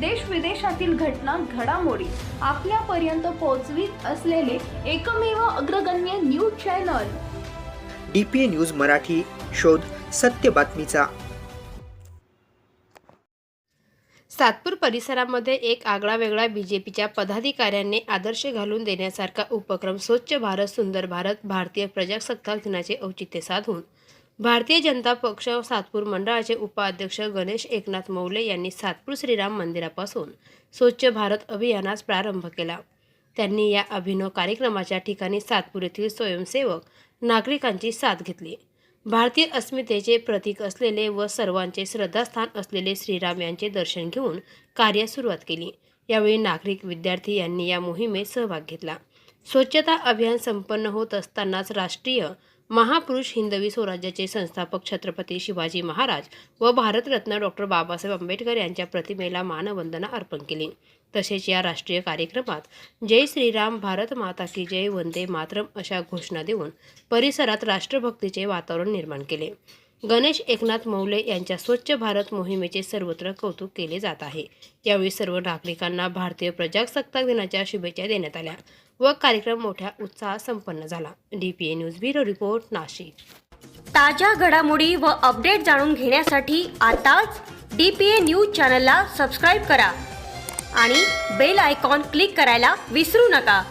देश विदेशातील घटना घडामोडी आपल्यापर्यंत पोहोचवीत असलेले एकमेव अग्रगण्य news channel. D P A news Marathi शोध सत्य बातमीचा. सातपूर परिसरामध्ये एक आगळा वेगळा बीजेपीच्या पदाधिकाऱ्यांनी आदर्श घालून देण्यासारखा उपक्रम स्वच्छ भारत सुंदर भारत भारतीय प्रजासत्ताक दिनाचे औचित्य साधून भारतीय जनता पक्ष सातपूर मंडळाचे उपाध्यक्ष गणेश एकनाथ मौले यांनी सातपूर श्रीराम मंदिरापासून स्वच्छ भारत अभियानास प्रारंभ केला. त्यांनी या अभिनव कार्यक्रमाच्या ठिकाणी सातपूर येथील स्वयंसेवक नागरिकांची साथ घेतली. भारतीय अस्मितेचे प्रतीक असलेले व सर्वांचे श्रद्धास्थान असलेले श्रीराम यांचे दर्शन घेऊन कार्य सुरुवात केली. यावेळी नागरिक विद्यार्थी यांनी या मोहिमेत सहभाग घेतला. स्वच्छता अभियान संपन्न होत असतानाच राष्ट्रीय महापुरुष हिंदवी स्वराज्याचे संस्थापक छत्रपती शिवाजी महाराज व भारतरत्न डॉक्टर बाबासाहेब आंबेडकर यांच्या प्रतिमेला मानवंदना अर्पण केली. तसेच या राष्ट्रीय कार्यक्रमात जय श्रीराम भारत माता की जय वंदे मातरम अशा घोषणा देऊन परिसरात राष्ट्रभक्तीचे वातावरण निर्माण केले. गणेश एकनाथ मौले यांच्या स्वच्छ भारत मोहिमेचे सर्वत्र कौतुक केले जात आहे. यावेळी सर्व नागरिकांना भारतीय प्रजासत्ताक दिनाच्या शुभेच्छा देण्यात आल्या व कार्यक्रम मोठ्या उत्साहात संपन्न झाला. D P A news bureau report Nashik. ताज्या घडामोडी व अपडेट जाणून घेण्यासाठी आताच डी पी ए न्यूज चॅनलला सबस्क्राईब करा आणि बेल आयकॉन क्लिक करायला विसरू नका.